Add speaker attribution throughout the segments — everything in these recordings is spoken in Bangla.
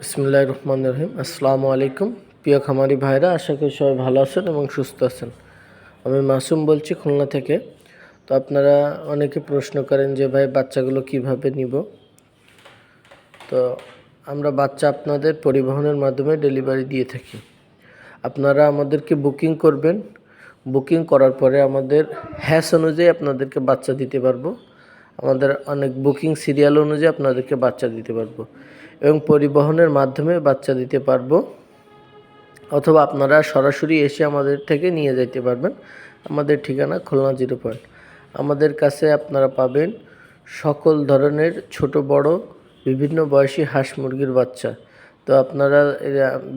Speaker 1: বিসমুল্লাহ রহমান রহিম আসসালামু আলাইকুম। প্রিয় খামারি ভাইরা, আশা করি সবাই ভালো আছেন এবং সুস্থ আছেন। আমি মাসুম বলছি খুলনা থেকে। তো আপনারা অনেকে প্রশ্ন করেন যে, ভাই, বাচ্চাগুলো কীভাবে নিব? তো আমরা বাচ্চা আপনাদের পরিবহনের মাধ্যমে ডেলিভারি দিয়ে থাকি। আপনারা আমাদেরকে বুকিং করবেন। বুকিং করার পরে আমাদের হ্যাস অনুযায়ী আপনাদেরকে বাচ্চা দিতে পারব। আমাদের অনেক বুকিং সিরিয়াল অনুযায়ী আপনাদেরকে বাচ্চা দিতে পারব। এবং পরিবহনের মাধ্যমে বাচ্চা দিতে পারব। অথবা আপনারা সরাসরি এসে আমাদের থেকে নিয়ে যেতে পারবেন। আমাদের ঠিকানা খুলনা জিরো পয়েন্ট। আমাদের কাছে আপনারা পাবেন সকল ধরনের ছোট, বড়, বিভিন্ন বয়সী হাঁস মুরগির বাচ্চা। তো আপনারা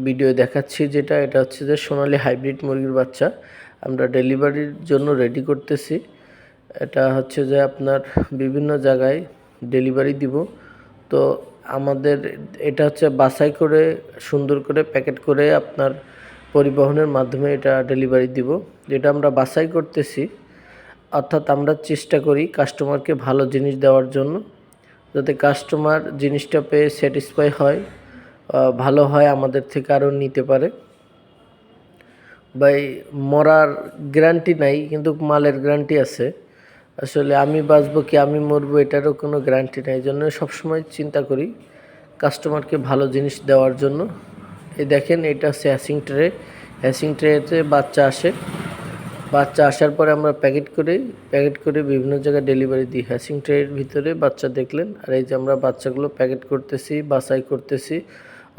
Speaker 1: ভিডিও দেখাচ্ছি যেটা, এটা হচ্ছে যে সোনালি হাইব্রিড মুরগির বাচ্চা। আমরা ডেলিভারির জন্য রেডি করতেছি। এটা হচ্ছে যে আপনার বিভিন্ন জায়গায় ডেলিভারি দিব। তো আমাদের এটা হচ্ছে বাছাই করে, সুন্দর করে প্যাকেট করে আপনার পরিবহনের মাধ্যমে এটা ডেলিভারি দিব। যেটা আমরা বাছাই করতেছি, অর্থাৎ আমরা চেষ্টা করি কাস্টমারকে ভালো জিনিস দেওয়ার জন্য, যাতে কাস্টমার জিনিসটা পেয়ে স্যাটিসফাই হয় ভালো হয় আমাদের থেকে আরও নিতে পারে। ভাই, মরার গ্যারান্টি নাই, কিন্তু মালের গ্যারান্টি আছে। আসলে আমি বাঁচবো কি, আমি মরবো এটারও কোনো গ্যারান্টি নেই। এই জন্য সবসময় চিন্তা করি কাস্টমারকে ভালো জিনিস দেওয়ার জন্য। এই দেখেন, এটা হচ্ছে হ্যাসিং ট্রে হ্যাসিং ট্রেতে বাচ্চা আসে। বাচ্চা আসার পরে আমরা প্যাকেট করে। প্যাকেট করে বিভিন্ন জায়গায় ডেলিভারি দিই। হ্যাসিং ট্রের ভিতরে বাচ্চা দেখলেন। আর এই যে আমরা বাচ্চাগুলো প্যাকেট করতেছি, বাছাই করতেছি।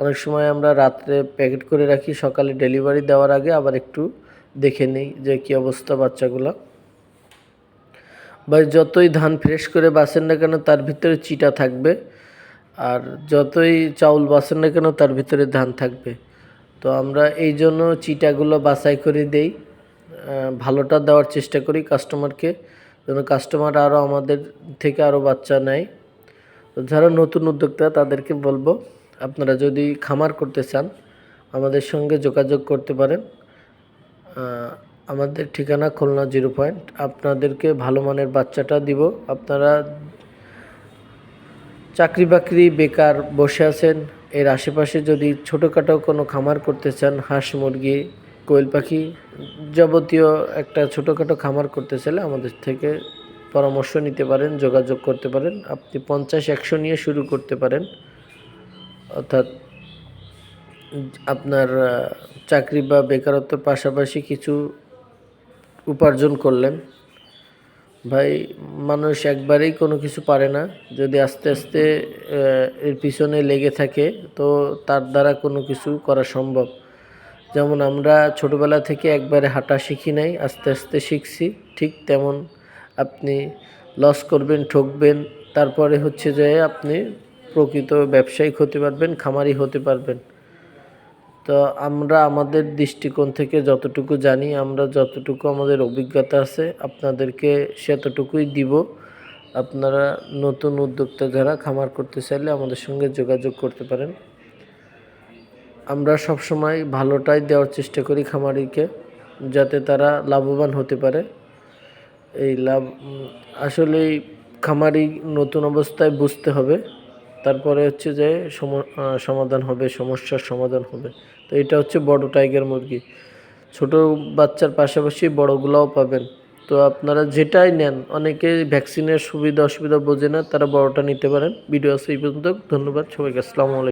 Speaker 1: অনেক সময় আমরা রাত্রে প্যাকেট করে রাখি, সকালে ডেলিভারি দেওয়ার আগে আবার একটু দেখে নিই যে কী অবস্থা বাচ্চাগুলো। বা যতই ধান ফ্রেশ করে বাসেন না কেন, তার ভিতরে চিটা থাকবে। আর যতই চাউল বাসেন না কেন, তার ভিতরে ধান থাকবে। তো আমরা এই জন্য চিটাগুলো বাছাই করে দেই। ভালোটা দেওয়ার চেষ্টা করি কাস্টমারকে, যেন কাস্টমার আরও আমাদের থেকে আরও বাচ্চা নেয়। তো যারা নতুন উদ্যোক্তা, তাদেরকে বলব, আপনারা যদি খামার করতে চান, আমাদের সঙ্গে যোগাযোগ করতে পারেন। আমাদের ঠিকানা খুলনা জিরো পয়েন্ট। আপনাদেরকে ভালো মানের বাচ্চাটা দিব। আপনারা চাকরি বাকরি বেকার বসে আছেন। এর আশেপাশে যদি ছোটোখাটো কোনো খামার করতে চান, হাঁস, মুরগি, কোয়েল পাখি যাবতীয় একটা ছোটোখাটো খামার করতে চাইলে আমাদের থেকে পরামর্শ নিতে পারেন, যোগাযোগ করতে পারেন। আপনি পঞ্চাশ, একশো নিয়ে শুরু করতে পারেন। অর্থাৎ আপনার চাকরি বা বেকারত্বের পাশাপাশি কিছু উপার্জন করলেন। ভাই, মানুষ একবারেই কোনো কিছু পারে না। যদি আস্তে আস্তে এর পিছনে লেগে থাকে, তো তার দ্বারা কোনো কিছু করা সম্ভব। যেমন আমরা ছোটোবেলা থেকে একবারে হাঁটা শিখি নাই, আস্তে আস্তে শিখছি, ঠিক তেমন আপনি লস করবেন, ঠকবেন, তারপরে হচ্ছে যে আপনি প্রকৃত ব্যবসায়িক হতে পারবেন, খামারি হতে পারবেন। তো আমরা আমাদের দৃষ্টিকোণ থেকে যতটুকু জানি, আমরা যতটুকু আমাদের অভিজ্ঞতা আছে, আপনাদেরকে সেতটুকুই দিব। আপনারা নতুন উদ্যোক্তা যারা খামার করতে চাইলে আমাদের সঙ্গে যোগাযোগ করতে পারেন। আমরা সবসময় ভালোটাই দেওয়ার চেষ্টা করি খামারিকে, যাতে তারা লাভবান হতে পারে। এই লাভ আসলে খামারি নতুন অবস্থায় বুঝতে হবে। তারপরে হচ্ছে যে সমাধান হবে, সমস্যার সমাধান হবে। তো এটা হচ্ছে বড় টাইগার মুরগি। ছোট বাচ্চার পাশাপাশি বড়গুলাও পাবেন। তো আপনারা যেটাই নেন, অনেকে ভ্যাকসিনের সুবিধা অসুবিধা বোঝে না, তারা বড়টা নিতে পারেন। ভিডিও আছে এই পর্যন্ত। ধন্যবাদ সবাইকে। আসসালামু আলাইকুম।